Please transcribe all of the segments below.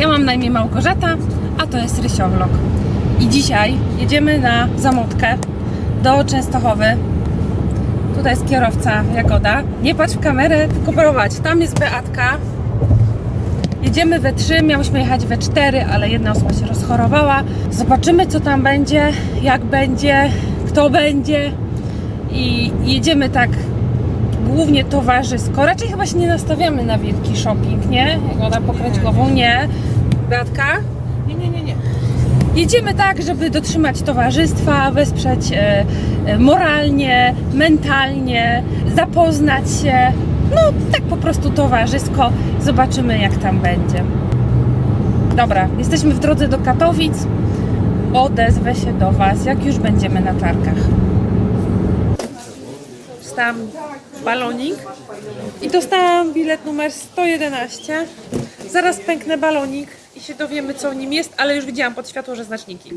Ja mam na imię Małgorzata, a to jest Rysiowlog. I dzisiaj jedziemy na zamótkę do Częstochowy. Tutaj jest kierowca Jagoda. Nie patrz w kamerę, tylko prowadź. Tam jest Beatka. Jedziemy we trzy, miałyśmy jechać we cztery, ale jedna osoba się rozchorowała. Zobaczymy, co tam będzie, jak będzie, kto będzie. I jedziemy tak głównie towarzysko. Raczej chyba się nie nastawiamy na wielki shopping, nie? Jagoda pokręć głową, nie. Beatka? Nie, nie, nie, nie. Jedziemy tak, żeby dotrzymać towarzystwa, wesprzeć e, e, moralnie, mentalnie, zapoznać się. No, tak po prostu towarzysko. Zobaczymy, jak tam będzie. Dobra, jesteśmy w drodze do Katowic. Odezwę się do Was, jak już będziemy na targach. Dostałam balonik i dostałam bilet numer 111. Zaraz pęknę balonik i się dowiemy, co nim jest, ale już widziałam pod światło, że znaczniki.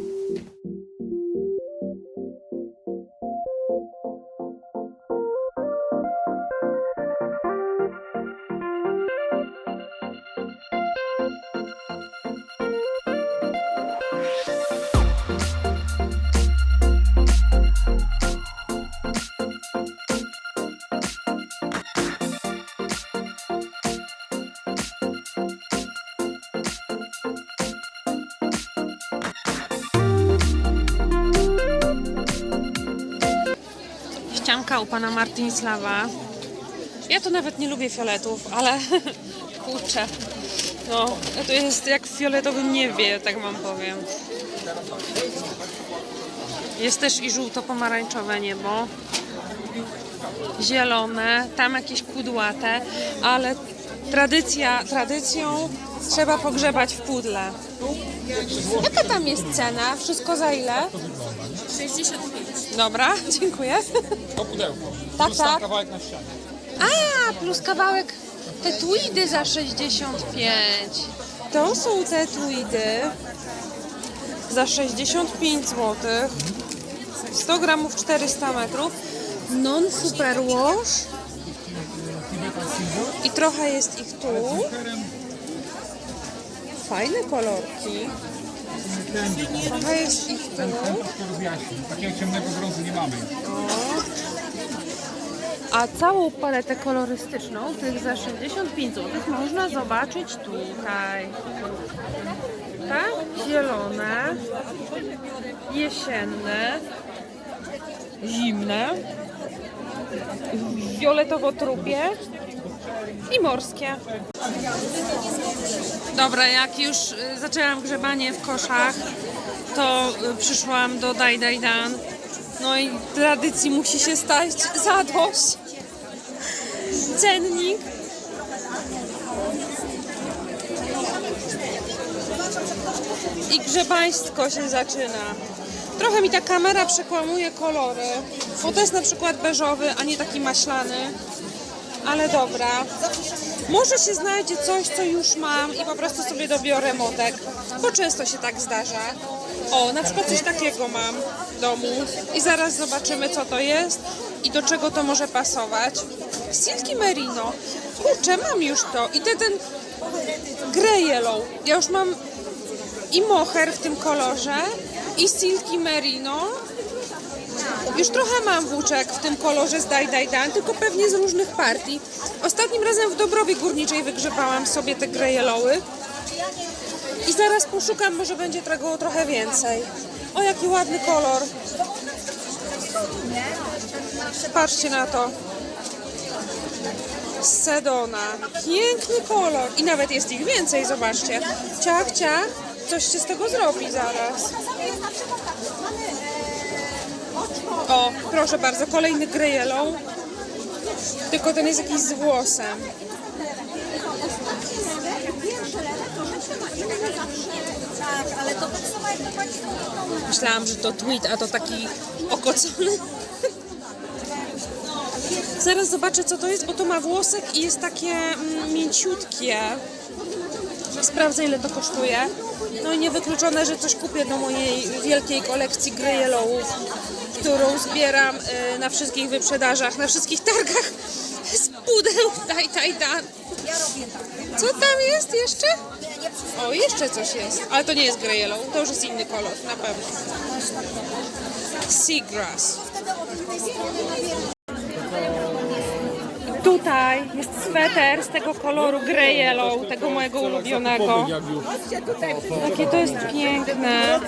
Ścianka u pana Martinsława. Ja to nawet nie lubię fioletów, ale kurczę. No, to jest jak w fioletowym niebie, tak wam powiem. Jest też i żółto-pomarańczowe niebo. Zielone, tam jakieś kudłate, ale tradycja tradycją trzeba pogrzebać w pudle. Jaka tam jest cena? Wszystko za ile? 65. Dobra, dziękuję. To pudełko. Tak, Plus tak. kawałek na ścianie. A, plus kawałek te tweedy za 65. To są te tweedy za 65 zł. 100 gramów 400 metrów. Non super wash. I trochę jest ich tu. Fajne kolorki. Trochę jest ich tu. Takiego ciemnego brązu nie mamy. A całą paletę kolorystyczną, tych za 65 zł, można zobaczyć tutaj. Tak? Zielone, jesienne, zimne, fioletowo-trupie i morskie. Dobra, jak już y, zaczęłam grzebanie w koszach, to y, przyszłam do Daj Daj Dan. No i tradycji musi się stać zadość. Cennik. I grzebaństwo się zaczyna. Trochę mi ta kamera przekłamuje kolory, bo to jest na przykład beżowy, a nie taki maślany. Ale dobra. Może się znajdzie coś, co już mam i po prostu sobie dobiorę motek, bo często się tak zdarza. O, na przykład coś takiego mam w domu i zaraz zobaczymy, co to jest i do czego to może pasować. Silky Merino. Kurczę, mam już to. I te, ten grey yellow. Ja już mam i moher w tym kolorze i Silky Merino. Już trochę mam włóczek w tym kolorze z Daj Daj Dan, tylko pewnie z różnych partii. Ostatnim razem w Dobrowie Górniczej wygrzebałam sobie te grey yellowy. I zaraz poszukam, może będzie tego trochę więcej. O, jaki ładny kolor. Patrzcie na to. Sedona. Piękny kolor. I nawet jest ich więcej, zobaczcie. Ciach, ciach. Coś się z tego zrobi zaraz. O, proszę bardzo, kolejny grey yellow. Tylko ten jest jakiś z włosem. Myślałam, że to tweet, a to taki okocony. Zaraz zobaczę, co to jest, bo to ma włosek i jest takie mm, mięciutkie. Sprawdzę, ile to kosztuje. No i niewykluczone, że coś kupię do mojej wielkiej kolekcji Yellowów, którą zbieram y, na wszystkich wyprzedażach, na wszystkich targach z pudeł. Daj, daj, robię tak. Co tam jest jeszcze? O, jeszcze coś jest. Ale to nie jest grey yellow, to już jest inny kolor, na pewno. Seagrass. Tutaj jest sweter z tego koloru grey yellow, tego mojego ulubionego. Jakie to jest piękne.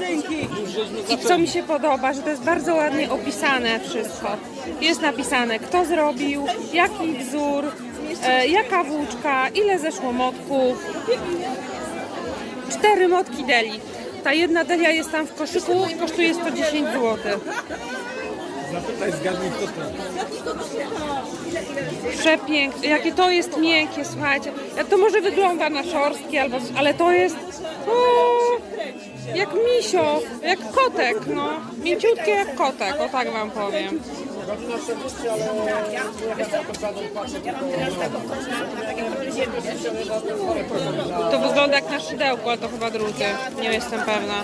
I co mi się podoba, że to jest bardzo ładnie opisane wszystko. Jest napisane kto zrobił, jaki wzór, e, jaka włóczka, ile zeszło motków. Cztery motki deli. Ta jedna delia jest tam w koszyku i kosztuje 110 zł. Zapytaj, zgadnij kto to. Przepiękne. Jakie to jest miękkie, słuchajcie. To może wygląda na szorstkie, albo, ale to jest o, jak misio, jak kotek, no. Mięciutkie jak kotek, o tak wam powiem. To wygląda jak na szydełku, ale to chyba drugie. Nie jestem pewna.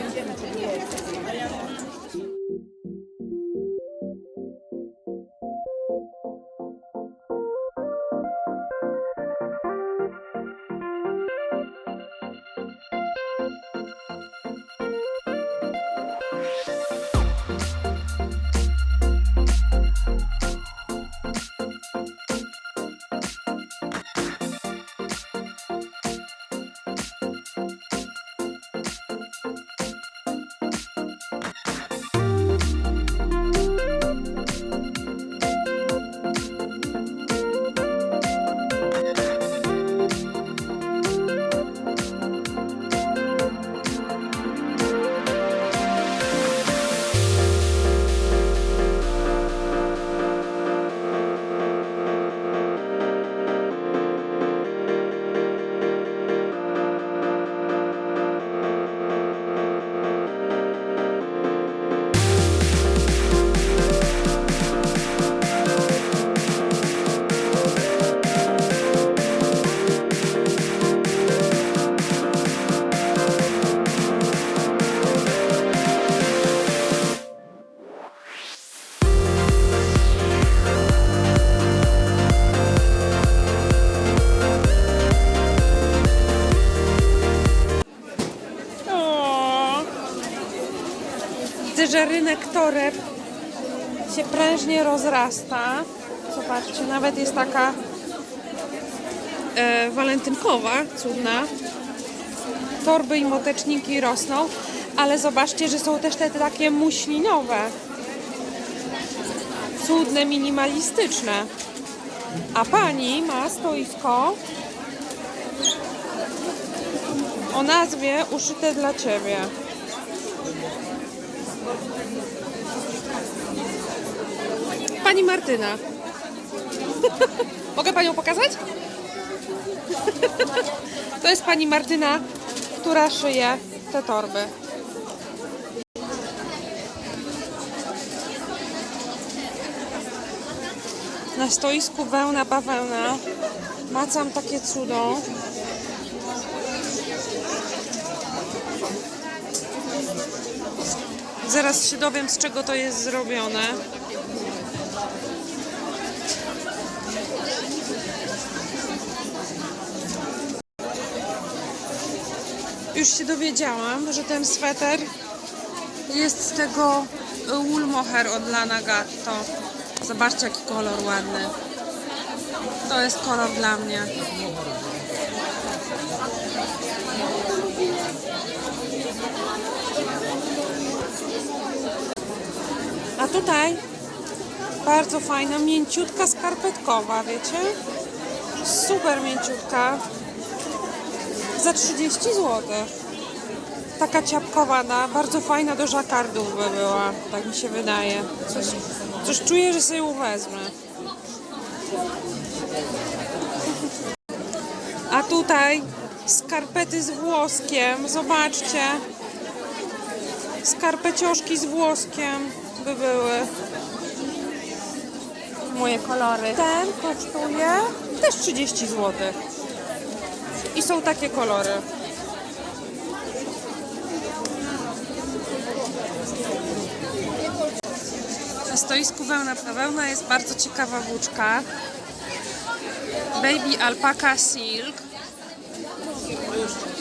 Że rynek toreb się prężnie rozrasta. Zobaczcie, nawet jest taka e, walentynkowa, cudna. Torby i moteczniki rosną, ale zobaczcie, że są też te takie muślinowe. Cudne, minimalistyczne. A pani ma stoisko o nazwie Uszyte dla Ciebie. Pani Martyna. Mogę Panią pokazać? To jest Pani Martyna, która szyje te torby. Na stoisku wełna bawełna macam takie cudo. Zaraz się dowiem, z czego to jest zrobione. Już się dowiedziałam, że ten sweter jest z tego wool mohair od Lana Gatto. Zobaczcie, jaki kolor ładny. To jest kolor dla mnie. A tutaj bardzo fajna, mięciutka skarpetkowa, wiecie? Super mięciutka. Za 30 zł. Taka ciapkowana, bardzo fajna do żakardów by była, tak mi się wydaje. Coś, coś czuję, że sobie ją wezmę. A tutaj skarpety z włoskiem, zobaczcie. Skarpecioszki z włoskiem by były. Moje kolory. Ten kosztuje też 30 zł. I są takie kolory. Na stoisku wełna wełna jest bardzo ciekawa włóczka. Baby Alpaca Silk.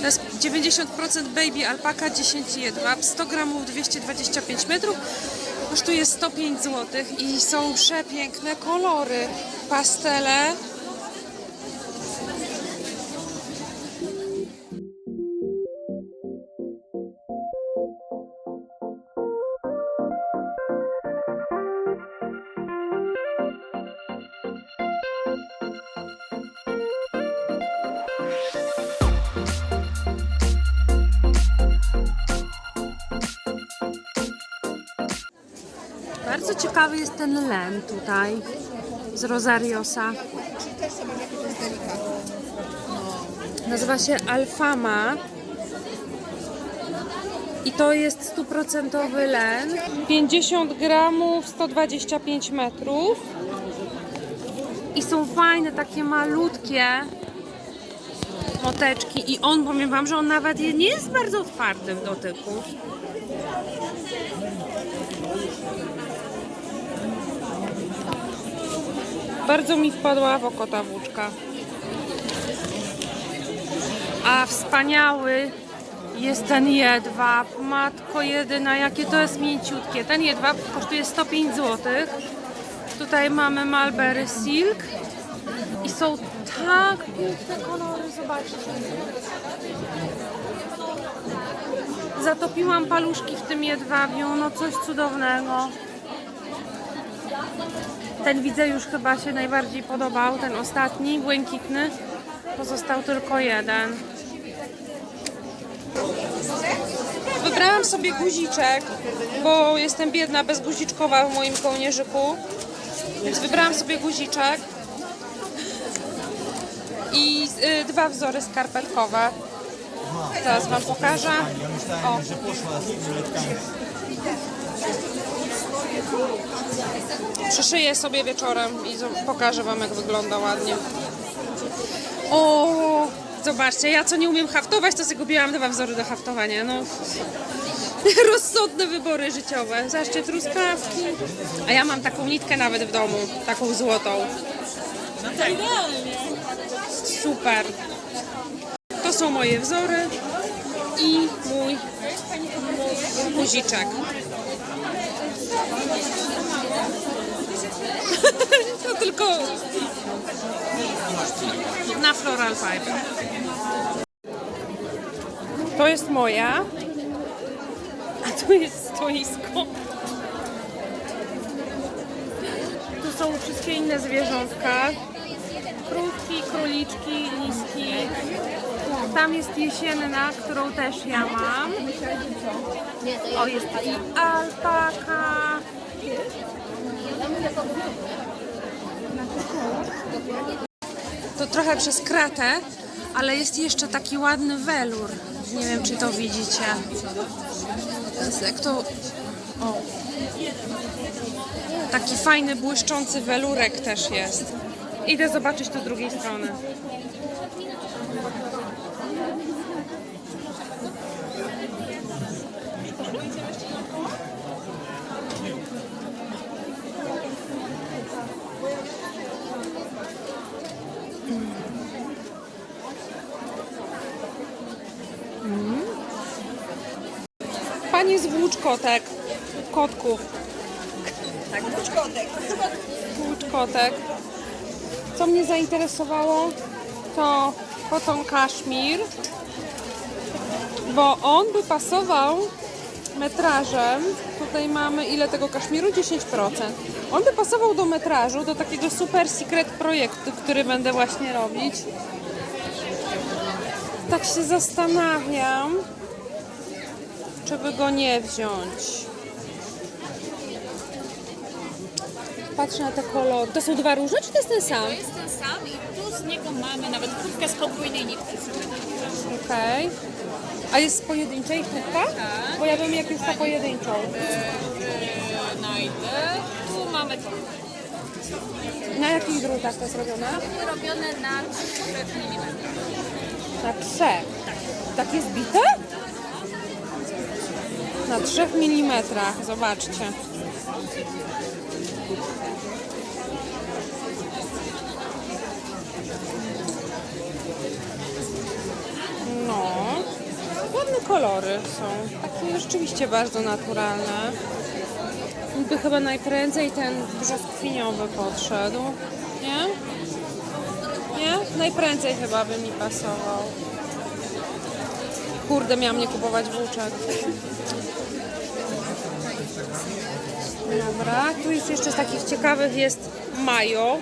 To jest 90% baby alpaka, 10 jedwab, 100 gramów 225 metrów, kosztuje 105 zł i są przepiękne kolory, pastele. Bardzo ciekawy jest ten len tutaj z Rosariosa. Nazywa się Alfama. I to jest stuprocentowy len. 50 gramów, 125 metrów. I są fajne, takie malutkie moteczki. I on, powiem Wam, że on nawet nie jest bardzo twardy w dotyku. Bardzo mi wpadła w oko ta włóczka. A wspaniały jest ten jedwab. Matko jedyna, jakie to jest mięciutkie. Ten jedwab kosztuje 105 zł. Tutaj mamy Mulberry Silk. I są tak piękne kolory, zobaczcie. Zatopiłam paluszki w tym jedwabiu, no coś cudownego. Ten widzę już chyba się najbardziej podobał, ten ostatni, błękitny. Pozostał tylko jeden. Wybrałam sobie guziczek, bo jestem biedna, bezguziczkowa w moim kołnierzyku. Więc wybrałam sobie guziczek i y, dwa wzory skarpetkowe. Zaraz Wam pokażę. O. Przyszyję sobie wieczorem i pokażę Wam, jak wygląda ładnie. O, zobaczcie, ja co nie umiem haftować, to sobie kupiłam dwa wzory do haftowania. No, rozsądne wybory życiowe. Zobaczcie, truskawki. A ja mam taką nitkę nawet w domu, taką złotą. Super. To są moje wzory i mój guziczek. To tylko na Floral Fiber. To jest moja, a tu jest stoisko. Tu są wszystkie inne zwierzątka. Krówki, króliczki, liski. Tam jest jesienna, którą też ja mam. O, jest i alpaka. To trochę przez kratę, ale jest jeszcze taki ładny welur. Nie wiem, czy to widzicie. Jak to... O. Taki fajny, błyszczący welurek też jest. Idę zobaczyć to z drugiej strony. Włóczkotek, kotków. Tak, włóczkotek. Włóczkotek. Co mnie zainteresowało, to koton kaszmir, bo on by pasował metrażem. Tutaj mamy ile tego kaszmiru? 10%. On by pasował do metrażu, do takiego super secret projektu, który będę właśnie robić. Tak się zastanawiam, by go nie wziąć. Patrzę na te kolory. To są dwa różne, czy to jest ten sam? To jest ten sam i tu z niego mamy nawet kurtkę z podwójnej nitki. Okej. A jest z pojedynczej chmurka? Tak. Bo ja bym jak jest ta pojedynczą. Znajdę. Tu mamy to. Na jakich drutach to jest robione? Robione na 3 mm. Na trzech. Tak jest bite? Na trzech milimetrach, zobaczcie. No. kolory są. Takie rzeczywiście bardzo naturalne. By chyba najprędzej ten brzoskwiniowy podszedł. Nie? Nie? Najprędzej chyba by mi pasował. Kurde, miałam nie kupować włóczek. Dobra, tu jest jeszcze z takich ciekawych jest Majo.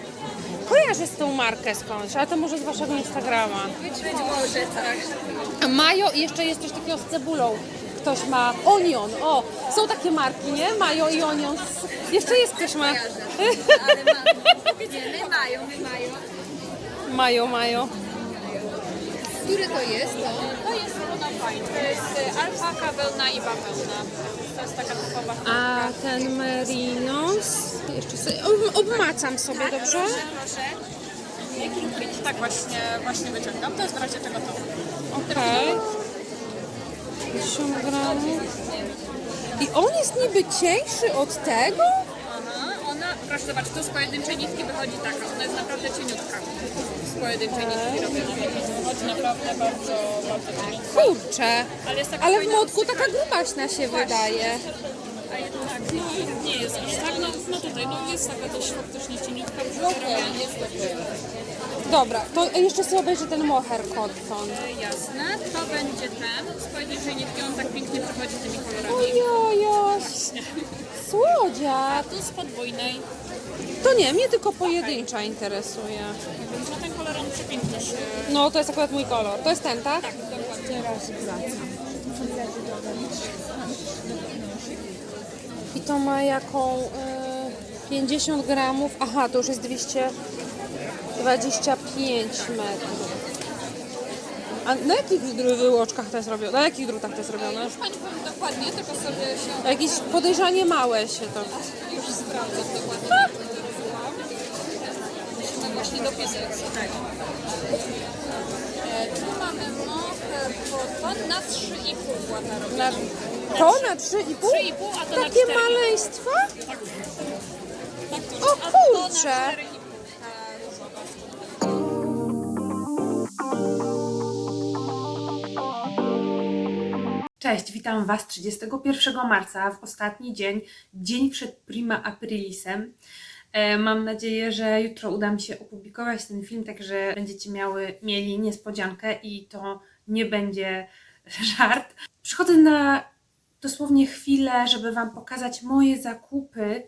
Kojarzę z tą markę skądś, ale to może z waszego Instagrama. Być może tak. Majo i jeszcze jest coś takiego z cebulą. Ktoś ma Onion. O, są takie marki, nie? Majo i Onion. Jeszcze jest ktoś ma. Ale ma, nie, my mają, my mają. Majo, Majo. Który to jest? To jest runa fajna. To jest y, alpaka, wełna i bawełna. To jest taka typowa A ten merinos. Jeszcze sobie ob- obmacam sobie, dobrze? Proszę. Print. Tak właśnie, właśnie wyciągam. To jest w razie czego to. Okej. 50 gramów. I on jest niby cieńszy od tego? Proszę zobaczyć, tu z pojedynczej nitki wychodzi taka. Ona jest naprawdę cieniutka. Z pojedynczej nitki robiona. Wychodzi naprawdę bardzo, bardzo cieniutka. Kurczę. Ale jest taka Ale w fajna młotku taka grubaśna się wydaje. A jednak no, nie jest aż tak, no, no tutaj no, jest taka dość faktycznie cieniutka, przyrobiona jest. Dobra, to jeszcze sobie obejrzę ten mohair cotton. Jasne, to będzie ten, z pojedynczej nitki on tak pięknie przechodzi tymi kolorami. Ojojo, słodziak. Tu z podwójnej, To nie, mnie tylko pojedyncza interesuje. więc na ten kolor on przepięknie się... No, to jest akurat mój kolor. To jest ten, tak? Tak, dokładnie. Teraz wracam. I to ma jaką? Y, 50 gramów. Aha, to już jest 225 metrów. A na jakich wyłoczkach to jest robione? Na jakich drutach to jest robione? Już Pani powiem dokładnie, tylko sobie się A Jakieś podejrzanie małe się to. już sprawdzę dokładnie. Musimy właśnie dopisać. Tak. E, Tu mamy moher cotton na 3,5 łata robię. Na, to na 3,5? 3,5, a to na Takie 4,5. maleństwa? Tak, to O. A na kurczę. Cześć, witam Was 31 marca, w ostatni dzień, dzień przed Prima Aprilisem. E, Mam nadzieję, że jutro uda mi się opublikować ten film, także będziecie miały, mieli niespodziankę i to nie będzie żart. Przychodzę na dosłownie chwilę, żeby Wam pokazać moje zakupy,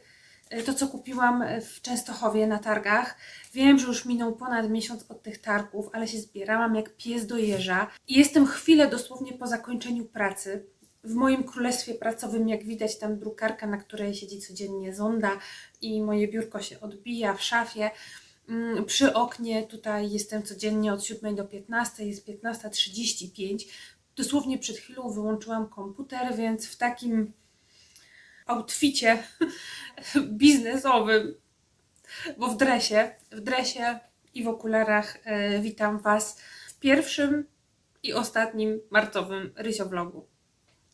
to co kupiłam w Częstochowie na targach. Wiem, że już minął ponad miesiąc od tych targów, ale się zbierałam jak pies do jeża. I jestem chwilę dosłownie po zakończeniu pracy. W moim królestwie pracowym, jak widać, tam drukarka, na której siedzi codziennie zonda i moje biurko się odbija w szafie. Mm, Przy oknie tutaj jestem codziennie od 7 do 15, jest 15.35. Dosłownie przed chwilą wyłączyłam komputer, więc w takim outficie biznesowym bo w dresie, w dresie i w okularach e, witam Was w pierwszym i ostatnim marcowym rysio-vlogu.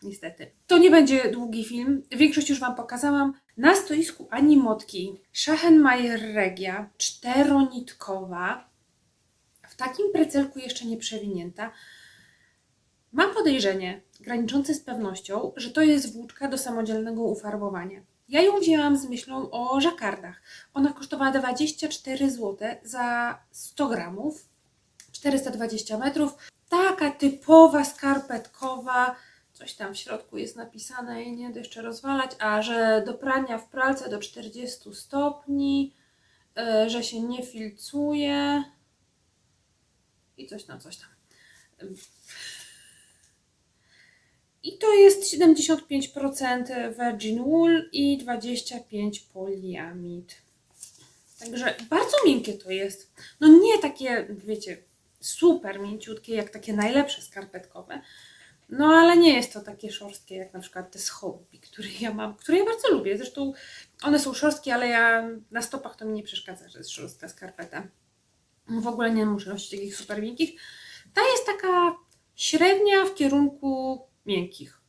Niestety. To nie będzie długi film. Większość już Wam pokazałam. Na stoisku Animotki Schachenmayer Regia, czteronitkowa, w takim precelku jeszcze nie przewinięta. Mam podejrzenie, graniczące z pewnością, że to jest włóczka do samodzielnego ufarbowania. Ja ją wzięłam z myślą o żakardach. Ona kosztowała 24 zł za 100 gramów, 420 metrów. Taka typowa skarpetkowa, coś tam w środku jest napisane i nie będę jeszcze rozwalać, a że do prania w pralce do 40 stopni, yy, że się nie filcuje i coś tam, coś tam. I to jest 75% virgin wool i 25% poliamid. Także bardzo miękkie to jest. No nie takie, wiecie, super mięciutkie, jak takie najlepsze skarpetkowe. No ale nie jest to takie szorstkie, jak na przykład te z hobby, które ja mam, które ja bardzo lubię. Zresztą one są szorstkie, ale ja na stopach to mi nie przeszkadza, że jest szorstka skarpeta. W ogóle nie muszę nosić takich super miękkich. Ta jest taka średnia w kierunku miękkich.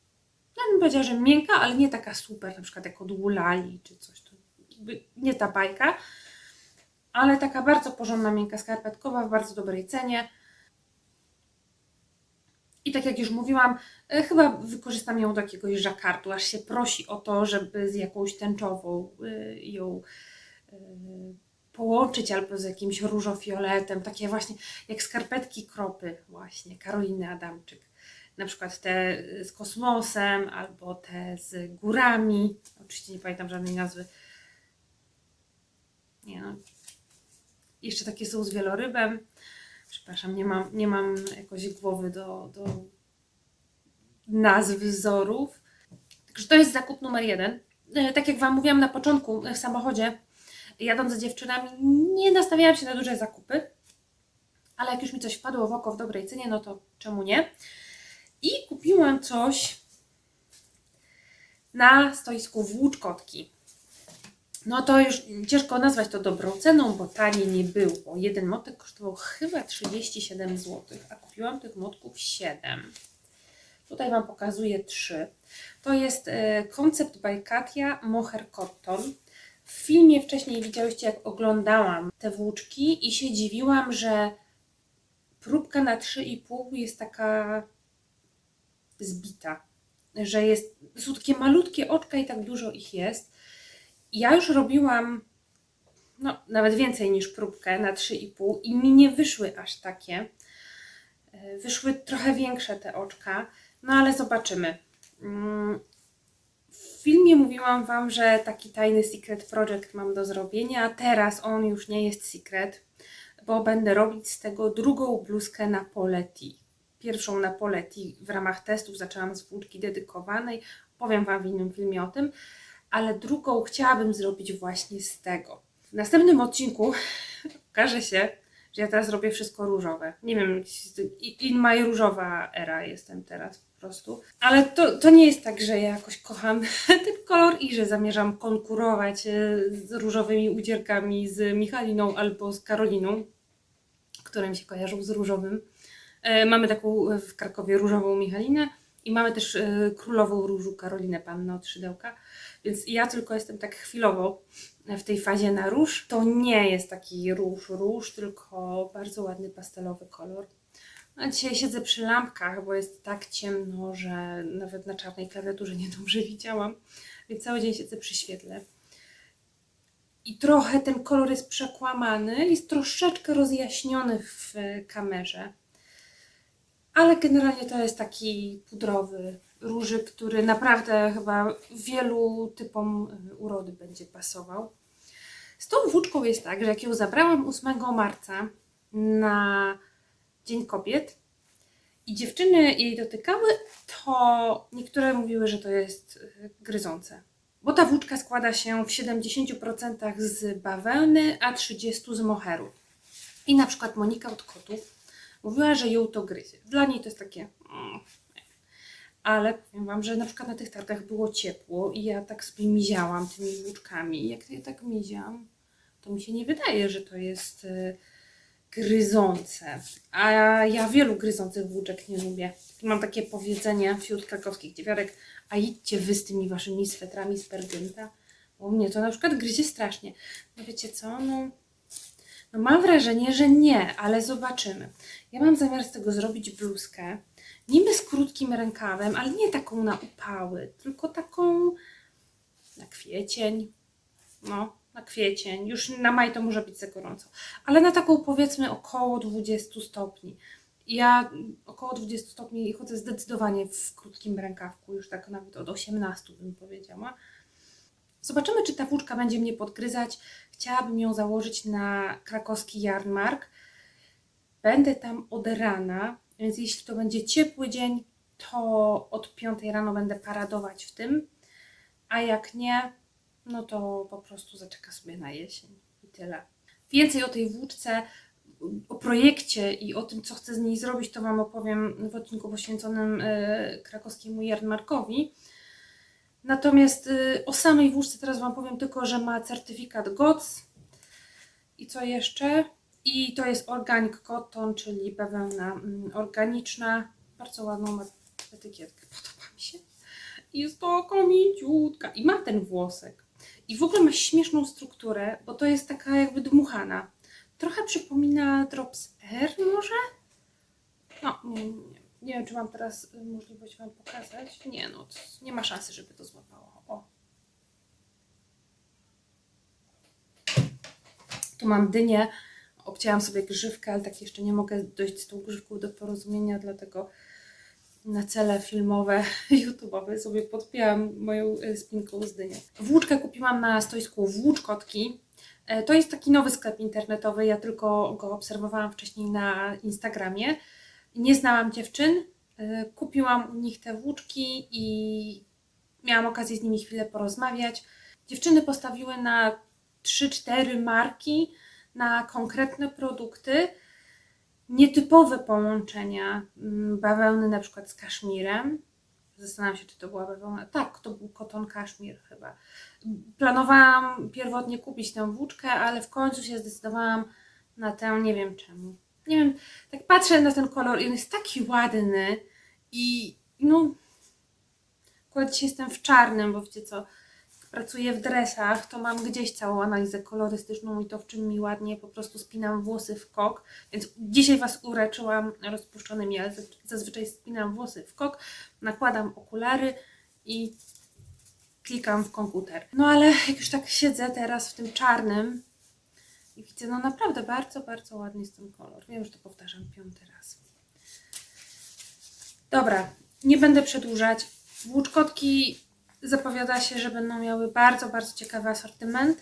Ja bym powiedziała, że miękka, ale nie taka super, na przykład jak od Woolali czy coś. To nie ta bajka, ale taka bardzo porządna, miękka skarpetkowa w bardzo dobrej cenie. I tak jak już mówiłam, e, chyba wykorzystam ją do jakiegoś żakartu, aż się prosi o to, żeby z jakąś tęczową e, ją e, połączyć albo z jakimś różofioletem, takie właśnie jak skarpetki kropy właśnie Karoliny Adamczyk. Na przykład te z kosmosem albo te z górami. Oczywiście nie pamiętam żadnej nazwy. Nie no. Jeszcze takie są z wielorybem. Przepraszam, nie mam, nie mam jakoś głowy do, do nazw wzorów. Także to jest zakup numer jeden. E, Tak jak Wam mówiłam na początku e, w samochodzie, jadąc z dziewczynami, nie nastawiałam się na duże zakupy, ale jak już mi coś wpadło w oko w dobrej cenie, no to czemu nie? I kupiłam coś na stoisku włóczkotki. No to już ciężko nazwać to dobrą ceną, bo taniej nie było. Jeden motek kosztował chyba 37 zł, a kupiłam tych motków 7. Tutaj Wam pokazuję 3. To jest e, koncept by Katia Moher Cotton. W filmie wcześniej widziałyście, jak oglądałam te włóczki i się dziwiłam, że próbka na 3,5 jest taka zbita. Że jest, są takie malutkie oczka i tak dużo ich jest. Ja już robiłam no, nawet więcej niż próbkę na 3,5 i mi nie wyszły aż takie. E, Wyszły trochę większe te oczka, no ale zobaczymy. Mm, W filmie mówiłam Wam, że taki tajny secret project mam do zrobienia, a teraz on już nie jest secret, bo będę robić z tego drugą bluzkę na poleti. Pierwszą na poleti w ramach testów zaczęłam z włóczki dedykowanej, powiem Wam w innym filmie o tym, ale drugą chciałabym zrobić właśnie z tego. W następnym odcinku okaże się, że ja teraz robię wszystko różowe. Nie wiem, in my różowa era jestem teraz po prostu. Ale to, to nie jest tak, że ja jakoś kocham ten kolor i że zamierzam konkurować e, z różowymi ucierkami z Michaliną albo z Karoliną, które mi się kojarzą z różowym. E, Mamy taką w Krakowie różową Michalinę i mamy też e, królową różu Karolinę Pannę od Szydełka. Więc ja tylko jestem tak chwilowo w tej fazie na róż. To nie jest taki róż, róż, tylko bardzo ładny pastelowy kolor. A dzisiaj siedzę przy lampkach, bo jest tak ciemno, że nawet na czarnej klawiaturze nie dobrze widziałam. Więc cały dzień siedzę przy świetle. I trochę ten kolor jest przekłamany, jest troszeczkę rozjaśniony w kamerze. Ale generalnie to jest taki pudrowy róży, który naprawdę chyba wielu typom y, urody będzie pasował. Z tą włóczką jest tak, że jak ją zabrałam 8 marca na Dzień Kobiet i dziewczyny jej dotykały, to niektóre mówiły, że to jest y, gryzące. Bo ta włóczka składa się w 70% z bawełny, a 30% z moheru. I na przykład Monika od kotów mówiła, że ją to gryzie. Dla niej to jest takie. mm, ale powiem Wam, że na przykład na tych targach było ciepło i ja tak sobie miziałam tymi włóczkami. I jak ja tak miziam, to mi się nie wydaje, że to jest y, gryzące. A ja wielu gryzących włóczek nie lubię. Mam takie powiedzenie wśród krakowskich dziewiarek, a idźcie wy z tymi waszymi swetrami z Pergynta, bo mnie to na przykład gryzie strasznie. No wiecie co, no... No mam wrażenie, że nie, ale zobaczymy. Ja mam zamiar z tego zrobić bluzkę, niby z krótkim rękawem, ale nie taką na upały, tylko taką na kwiecień. No, na kwiecień. Już na maj to może być za gorąco. Ale na taką powiedzmy około 20 stopni. Ja około 20 stopni chodzę zdecydowanie w krótkim rękawku, już tak nawet od 18 bym powiedziała. Zobaczymy, czy ta włóczka będzie mnie podgryzać. Chciałabym ją założyć na krakowski jarmark. Będę tam od rana, więc jeśli to będzie ciepły dzień, to od 5 rano będę paradować w tym. A jak nie, no to po prostu zaczeka sobie na jesień i tyle. Więcej o tej włóczce, o projekcie i o tym, co chcę z niej zrobić, to Wam opowiem w odcinku poświęconym e, krakowskiemu jarmarkowi. Natomiast y, o samej włóczce teraz Wam powiem tylko, że ma certyfikat GOTS i co jeszcze? I to jest organic cotton, czyli bawełna mm, organiczna. Bardzo ładną ma etykietkę, podoba mi się. Jest taka mięciutka i ma ten włosek. I w ogóle ma śmieszną strukturę, bo to jest taka jakby dmuchana. Trochę przypomina Drops Air może? No, nie, nie, Nie wiem, czy mam teraz y, możliwość Wam pokazać. Nie, no, nie ma szansy, żeby to złapało. O. Tu mam dynię. Obcięłam sobie grzywkę, ale tak jeszcze nie mogę dojść z tą grzywką do porozumienia, dlatego na cele filmowe, YouTube'owe sobie podpięłam moją y, spinką z dynią. Włóczkę kupiłam na stoisku Włóczkotki. E, To jest taki nowy sklep internetowy, ja tylko go obserwowałam wcześniej na Instagramie. Nie znałam dziewczyn, e, kupiłam u nich te włóczki i miałam okazję z nimi chwilę porozmawiać. Dziewczyny postawiły na 3-4 marki, na konkretne produkty, nietypowe połączenia mm, bawełny na przykład z kaszmirem. Zastanawiam się, czy to była bawełna. Tak, to był koton kaszmir chyba. Planowałam pierwotnie kupić tę włóczkę, ale w końcu się zdecydowałam na tę, nie wiem czemu. Nie wiem, tak patrzę na ten kolor i on jest taki ładny i no akurat dzisiaj jestem w czarnym, bo wiecie co, pracuję w dresach, to mam gdzieś całą analizę kolorystyczną i to w czym mi ładnie po prostu spinam włosy w kok, więc dzisiaj Was ureczyłam rozpuszczonymi, ale zazwy- zazwyczaj spinam włosy w kok, nakładam okulary i klikam w komputer. No ale jak już tak siedzę teraz w tym czarnym i widzę, no naprawdę bardzo, bardzo ładny jest ten kolor. Wiem, że to powtarzam piąty raz. Dobra, nie będę przedłużać. Włóczkotki zapowiada się, że będą miały bardzo, bardzo ciekawy asortyment.